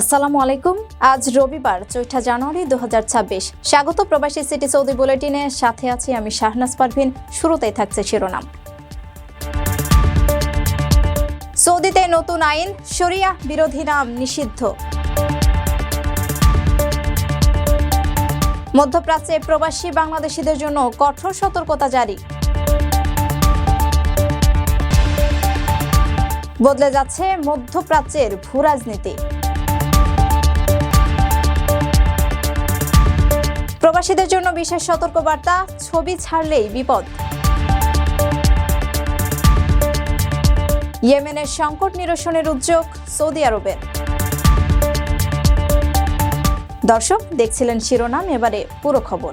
আসসালামু আলাইকুম। আজ রবিবার, চৌঠা জানুয়ারি দু হাজার ছাব্বিশ। স্বাগত প্রবাসী সিটি সৌদি বুলেটিনে। সাথে আছি আমি শাহনাজ পারভিন। শুরুতেই থাকছে শিরোনাম। সৌদিতে নতুন আইন, শরিয়া বিরোধী নাম নিষিদ্ধ। মধ্যপ্রাচ্যে প্রবাসী বাংলাদেশিদের জন্য কঠোর সতর্কতা জারি। বদলে যাচ্ছে মধ্যপ্রাচ্যের ভূরাজনীতি। রাজনীতি প্রবাসীদের জন্য বিশেষ সতর্কবার্তা, ছবি ছাড়লেই বিপদ। ইয়েমেনের সংকট নিরসনের উদ্যোগ সৌদি আরবের। দর্শক, দেখছিলেন শিরোনাম, এবারে পুরো খবর।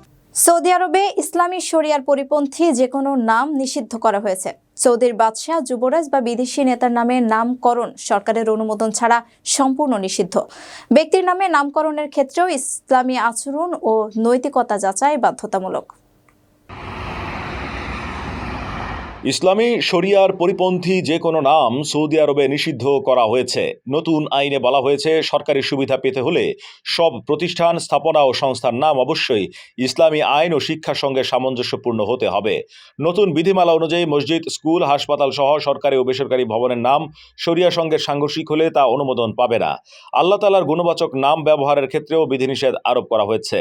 সৌদি আরবে ইসলামী শরিয়ার পরিপন্থী যে কোনো নাম নিষিদ্ধ করা হয়েছে। সৌদির বাদশাহ, যুবরাজ বা বিদেশি নেতার নামে নামকরণ সরকারের অনুমোদন ছাড়া সম্পূর্ণ নিষিদ্ধ। ব্যক্তির নামে নামকরণের ক্ষেত্রেও ইসলামী আচরণ ও নৈতিকতা যাচাই বাধ্যতামূলক। ইসলামী শরিয়ার পরিপন্থী যে কোনো নাম সৌদি আরবে নিষিদ্ধ করা হয়েছে। নতুন আইনে বলা হয়েছে, সরকারি সুবিধা পেতে হলে সব প্রতিষ্ঠান, স্থাপনা ও সংস্থার নাম অবশ্যই ইসলামী আইন ও শিক্ষার সঙ্গে সামঞ্জস্যপূর্ণ হতে হবে। নতুন বিধিমালা অনুযায়ী মসজিদ, স্কুল, হাসপাতাল সহ সরকারি ও বেসরকারি ভবনের নাম শরিয়া সঙ্গে সাংঘর্ষিক হলে তা অনুমোদন পাবে না। আল্লাহ তালার গুণবাচক নাম ব্যবহারের ক্ষেত্রেও বিধিনিষেধ আরোপ করা হয়েছে।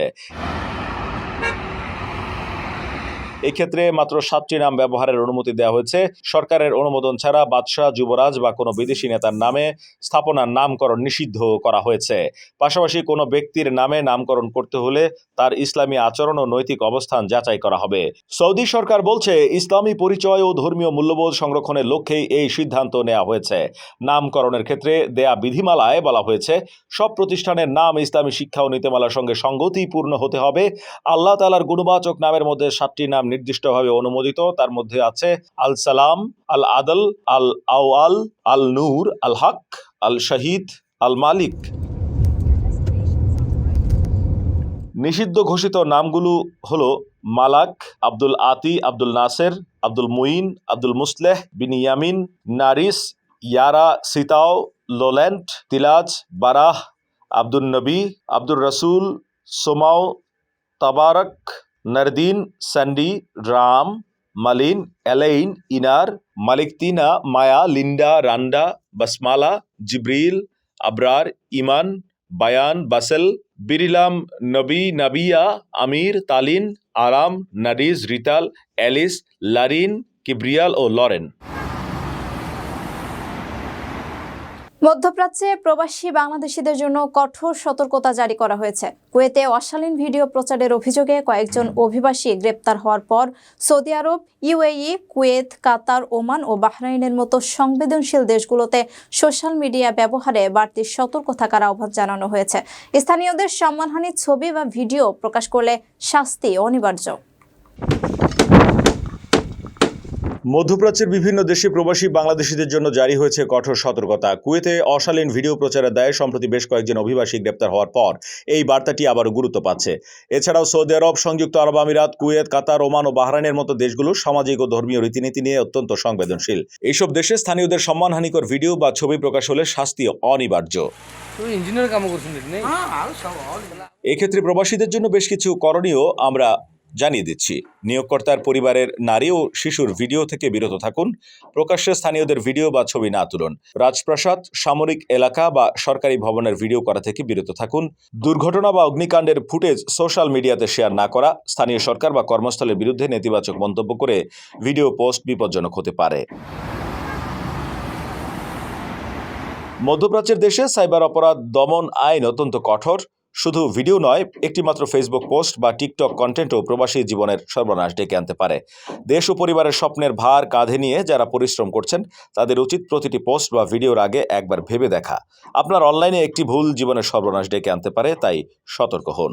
এই ক্ষেত্রে মাত্র সাতটি নাম ব্যবহারের অনুমতি দেওয়া হয়েছে। সরকারের অনুমোদন ছাড়া বাদশাহ, যুবরাজ বা কোনো বিদেশি নেতার নামে স্থাপনার নামকরণ নিষিদ্ধ করা হয়েছে। পাশাপাশি কোনো ব্যক্তির নামে নামকরণ করতে হলে তার ইসলামী আচরণ ও নৈতিক অবস্থান যাচাই করা হবে। সৌদি সরকার বলছে, ইসলামী পরিচয় ও ধর্মীয় মূল্যবোধ সংরক্ষণের লক্ষ্যেই এই সিদ্ধান্ত নেওয়া হয়েছে। নামকরণের ক্ষেত্রে দেয়া বিধিমালায় বলা হয়েছে, সব প্রতিষ্ঠানের নাম ইসলামী শিক্ষা ও নীতিমালার সঙ্গে সঙ্গতিপূর্ণ হতে হবে। আল্লাহ তালার গুণবাচক নামের মধ্যে সাতটি নাম নির্দিষ্টভাবে অনুমোদিত। তার মধ্যে আছে আল সালাম আল আদল আল আওয়াল আল নূর আল হক আল শহীদ আল মালিক নিষিদ্ধ ঘোষিত নামগুলো হলো মালাক, আব্দুল আতি, আব্দুল নাসের, আব্দুল মুইন, আব্দুল মুসলেহ, বিন ইয়ামিন, নারিস, ইয়ারা, সিতাও লোল্যান্ড তিলাজ, বারাহ আব্দুল নবী, আব্দুর রসুল, সোমাও, তাবারক नरदीन संडी राम, मलिन, एलेन, इनार, मलिकतीना, माया, लिंडा, रांडा, बसमाला, जिब्रील, अब्रार, इमान, बयान, बसल, बिरिलाम, नबी, नबिया, अमीर, तालिन, आराम नडीज रिताल, एलिस, लारिन, किब्रियाल और लॉरेन। মধ্যপ্রাচ্যে প্রবাসী বাংলাদেশিদের জন্য কঠোর সতর্কতা জারি করা হয়েছে। কুয়েতে অশালীন ভিডিও প্রচারের অভিযোগে কয়েকজন অভিবাসী গ্রেপ্তার হওয়ার পর Saudi Arab, UAE, Kuwait, Qatar, Oman ও বাহরাইনের মতো সংবেদনশীল দেশগুলোতে সোশ্যাল মিডিয়া ব্যবহারে বাড়তি সতর্ক থাকার আহ্বান জানানো হয়েছে। স্থানীয়দের সম্মানহানির ছবি বা ভিডিও প্রকাশ করলে শাস্তি অনিবার্য। মধ্যপ্রাচ্যের বিভিন্ন দেশে প্রবাসী বাংলাদেশিদের জন্য জারি হয়েছে কঠোর সতর্কতা। কুয়েতে অশালীন ভিডিও প্রচারের দায়ে সম্প্রতি বেশ কয়েকজন অভিবাসী গ্রেপ্তার হওয়ার পর এই বার্তাটি আবারও গুরুত্ব পাচ্ছে। এছাড়াও সৌদি আরব সংযুক্ত আরব আমিরাত কুয়েত কাতার ওমান ও বাহরাইনের মতো দেশগুলো সামাজিক ও ধর্মীয় রীতিনীতি নিয়ে অত্যন্ত সংবেদনশীল। এইসব দেশে স্থানীয়দের সম্মানহানিকর ভিডিও বা ছবি প্রকাশ হলে শাস্তি অনিবার্য। ইঞ্জিনিয়ার কাম করছেন এক্ষেত্রে প্রবাসীদের জন্য বেশ কিছু করণীয় আমরা জানিয়ে দিচ্ছি। নিয়োগকর্তার পরিবারের নারী ও শিশুর ভিডিও থেকে বিরত থাকুন। প্রকাশ্যে স্থানীয়দের ভিডিও বা ছবি না তুলুন। রাজপ্রাসাদ, সামরিক এলাকা বা সরকারি ভবনের ভিডিও করা থেকে বিরত থাকুন। দুর্ঘটনা বা অগ্নিকাণ্ডের ফুটেজ সোশ্যাল মিডিয়াতে শেয়ার না করা, স্থানীয় সরকার বা কর্মস্থলের বিরুদ্ধে নেতিবাচক মন্তব্য করে ভিডিও পোস্ট বিপজ্জনক হতে পারে। মধ্যপ্রাচ্যের দেশে সাইবার অপরাধ দমন আইন অত্যন্ত কঠোর। শুধু ভিডিও নয়, একটিমাত্র ফেসবুক পোস্ট বা টিকটক কন্টেন্টও প্রবাসী জীবনের সর্বনাশ ডেকে আনতে পারে। দেশ ও পরিবারের স্বপ্নের ভার কাঁধে নিয়ে যারা পরিশ্রম করছেন, তাদের উচিত প্রতিটি পোস্ট বা ভিডিওর আগে একবার ভেবে দেখা। আপনার অনলাইনে একটি ভুল জীবনের সর্বনাশ ডেকে আনতে পারে, তাই সতর্ক হন।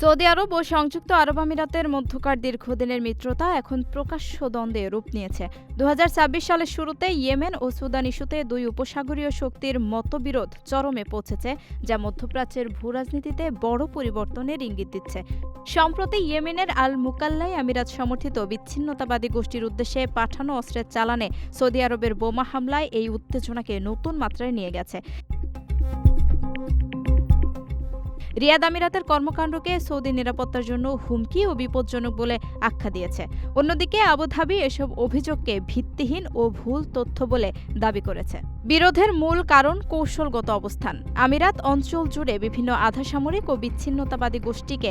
সৌদি আরব ও সংযুক্ত আরব আমিরাতের মধ্যকার দীর্ঘদিনের মিত্রতা এখন প্রকাশ্য দ্বন্দ্বে রূপ নিয়েছে। দু হাজার ছাব্বিশ সালের শুরুতে ইয়েমেন ও সুদান ইস্যুতে দুই উপসাগরীয় শক্তির মতবিরোধ চরমে পৌঁছেছে, যা মধ্যপ্রাচ্যের ভূরাজনীতিতে বড় পরিবর্তনের ইঙ্গিত দিচ্ছে। সম্প্রতি ইয়েমেনের আল মুকাল্লাই আমিরাত সমর্থিত বিচ্ছিন্নতাবাদী গোষ্ঠীর উদ্দেশ্যে পাঠানো অস্ত্রের চালানে সৌদি আরবের বোমা হামলায় এই উত্তেজনাকে নতুন মাত্রায় নিয়ে গেছে। রিয়াদ আমিরাতের কর্মকাণ্ডকে সৌদি নিরাপত্তার জন্য হুমকি ও বিপজ্জনক বলে আখ্যা দিয়েছে। অন্যদিকে আবুধাবি এসব অভিযোগকে ভিত্তিহীন ও ভুল তথ্য বলে দাবি করেছে। বিরোধের মূল কারণ কৌশলগত অবস্থান। আমিরাত অঞ্চল জুড়ে বিভিন্ন আধাসামরিক ও বিচ্ছিন্নতাবাদী গোষ্ঠীকে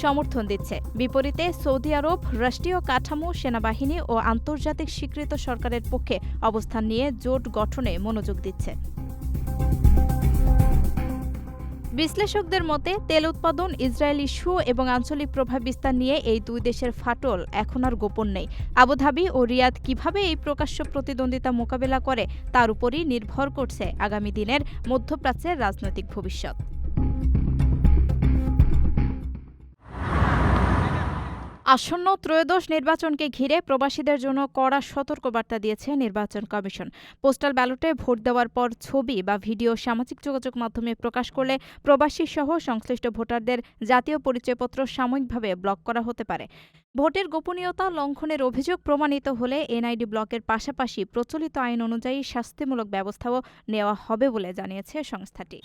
সমর্থন দিচ্ছে। বিপরীতে সৌদি আরব, রাষ্ট্রীয় কাঠামো, সেনাবাহিনী ও আন্তর্জাতিক স্বীকৃত সরকারের পক্ষে অবস্থান নিয়ে জোট গঠনে মনোযোগ দিচ্ছে। বিশ্লেষকদের মতে, তেল উৎপাদন, ইসরায়েল ইস্যু এবং আঞ্চলিক প্রভাব বিস্তার নিয়ে এই দুই দেশের ফাটল এখন আর গোপন নেই। আবুধাবি ও রিয়াদ কীভাবে এই প্রকাশ্য প্রতিদ্বন্দ্বিতা মোকাবেলা করে, তার উপরই নির্ভর করছে আগামী দিনের মধ্যপ্রাচ্যের রাজনৈতিক ভবিষ্যৎ। আসন্ন ত্রয়োদশ নির্বাচনকে ঘিরে প্রবাসীদের জন্য কড়া সতর্কবার্তা দিয়েছে নির্বাচন কমিশন। পোস্টাল ব্যালটে ভোট দেওয়ার পর ছবি বা ভিডিও সামাজিক যোগাযোগ মাধ্যমে প্রকাশ করলে প্রবাসী সহ সংশ্লিষ্ট ভোটারদের জাতীয় পরিচয়পত্র সাময়িকভাবে ব্লক করা হতে পারে। ভোটের গোপনীয়তা লঙ্ঘনের অভিযোগ প্রমাণিত হলে এনআইডি ব্লকের পাশাপাশি প্রচলিত আইন অনুযায়ী শাস্তিমূলক ব্যবস্থাও নেওয়া হবে বলে জানিয়েছে সংস্থাটি।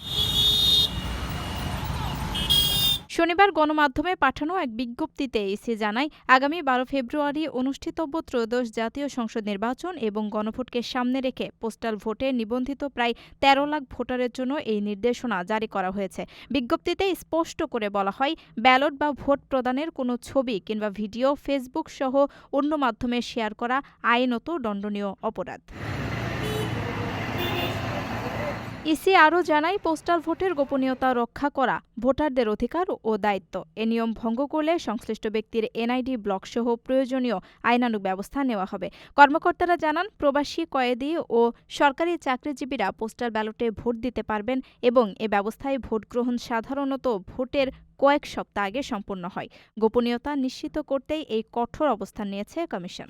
শনিবার গণমাধ্যমে পাঠানো এক বিজ্ঞপ্তিতে ইসি জানায়, আগামী বারো ফেব্রুয়ারি অনুষ্ঠিতব্য ত্রয়োদশ জাতীয় সংসদ নির্বাচন এবং গণভোটকে সামনে রেখে পোস্টাল ভোটে নিবন্ধিত প্রায় তেরো লাখ ভোটারের জন্য এই নির্দেশনা জারি করা হয়েছে। বিজ্ঞপ্তিতে স্পষ্ট করে বলা হয়, ব্যালট বা ভোট প্রদানের কোনো ছবি কিংবা ভিডিও ফেসবুক সহ অন্য মাধ্যমে শেয়ার করা আইনত দণ্ডনীয় অপরাধ। ইসি আরও জানায়, পোস্টাল ভোটের গোপনীয়তা রক্ষা করা ভোটারদের অধিকার ও দায়িত্ব। এ নিয়ম ভঙ্গ করলে সংশ্লিষ্ট ব্যক্তির এনআইডি ব্লক সহ প্রয়োজনীয় আইনানুগ ব্যবস্থা নেওয়া হবে। কর্মকর্তারা জানান, প্রবাসী কয়েদি ও সরকারি চাকরিজীবীরা পোস্টাল ব্যালটে ভোট দিতে পারবেন এবং এ ব্যবস্থায় ভোট গ্রহণ সাধারণত ভোটের কয়েক সপ্তাহ আগে সম্পন্ন হয়। গোপনীয়তা নিশ্চিত করতেই এই কঠোর অবস্থান নিয়েছে কমিশন।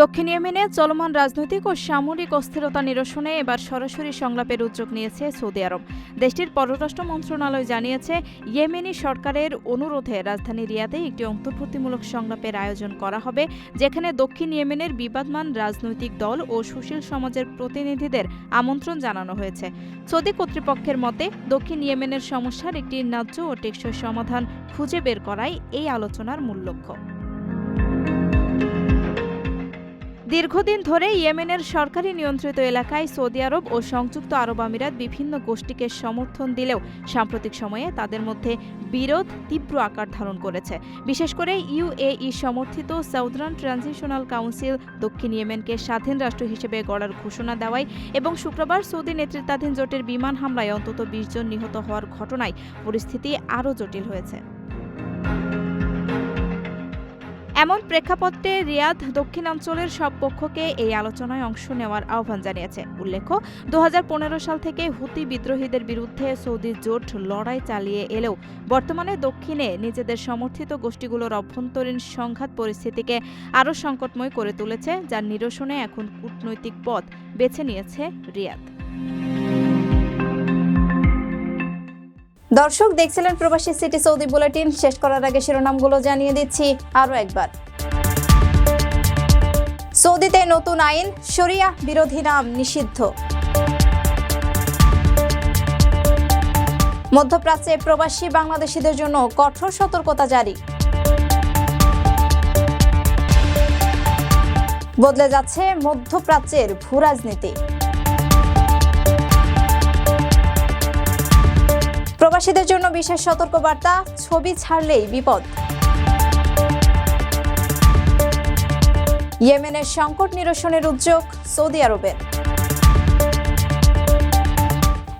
দক্ষিণ ইয়েমেনে চলমান রাজনৈতিক ও সামরিক অস্থিরতা নিরসনে এবার সরাসরি সংলাপের উদ্যোগ নিয়েছে সৌদি আরব। দেশটির পররাষ্ট্র মন্ত্রণালয় জানিয়েছে, ইয়েমেনি সরকারের অনুরোধে রাজধানী রিয়াদে একটি অন্তর্ভুক্তিমূলক সংলাপের আয়োজন করা হবে, যেখানে দক্ষিণ ইয়েমেনের বিবাদমান রাজনৈতিক দল ও সুশীল সমাজের প্রতিনিধিদের আমন্ত্রণ জানানো হয়েছে। সৌদি কর্তৃপক্ষের মতে, দক্ষিণ ইয়েমেনের সমস্যার একটি ন্যায্য ও টেকসই সমাধান খুঁজে বের করাই এই আলোচনার মূল লক্ষ্য। দীর্ঘদিন ধরে ইয়েমেনের সরকারি নিয়ন্ত্রিত এলাকায় সৌদি আরব ও সংযুক্ত আরব আমিরাত বিভিন্ন গোষ্ঠীকে সমর্থন দিলেও সাম্প্রতিক সময়ে তাদের মধ্যে বিরোধ তীব্র আকার ধারণ করেছে। বিশেষ করে ইউএই সমর্থিত সাউদার্ন ট্রানজিশনাল কাউন্সিল দক্ষিণ ইয়েমেনকে স্বাধীন রাষ্ট্র হিসেবে গড়ার ঘোষণা দেওয়ায় এবং শুক্রবার সৌদি নেতৃত্বাধীন জোটের বিমান হামলায় অন্তত বিশ জন নিহত হওয়ার ঘটনায় পরিস্থিতি আরও জটিল হয়েছে। এমন প্রেক্ষাপটে রিয়াদ দক্ষিণাঞ্চলের সব পক্ষকে এই আলোচনায় অংশ নেওয়ার আহ্বান জানিয়েছে। উল্লেখ্য দু হাজার পনেরো সাল থেকে হুতি বিদ্রোহীদের বিরুদ্ধে সৌদি জোট লড়াই চালিয়ে এলেও বর্তমানে দক্ষিণে নিজেদের সমর্থিত গোষ্ঠীগুলোর অভ্যন্তরীণ সংঘাত পরিস্থিতিকে আরও সংকটময় করে তুলেছে, যার নিরসনে এখন কূটনৈতিক পথ বেছে নিয়েছে রিয়াদ। দর্শক দেখছিলেন প্রবাসী সিটি সৌদি বুলেটিন। শেষ করার আগে শিরোনামগুলো জানিয়ে দিচ্ছি আরও একবার। সৌদিতে নতুন আইন, শরিয়া বিরোধী নাম নিষিদ্ধ। মধ্যপ্রাচ্যে প্রবাসী বাংলাদেশিদের জন্য কঠোর সতর্কতা জারি। বদলে যাচ্ছে মধ্যপ্রাচ্যের ভূরাজনীতি। রাজনীতি প্রবাসীদের জন্য বিশেষ সতর্কবার্তা ছবি ছাড়লেই বিপদ। ইয়েমেনের সংকট নিরসনের উদ্যোগ সৌদি আরবের।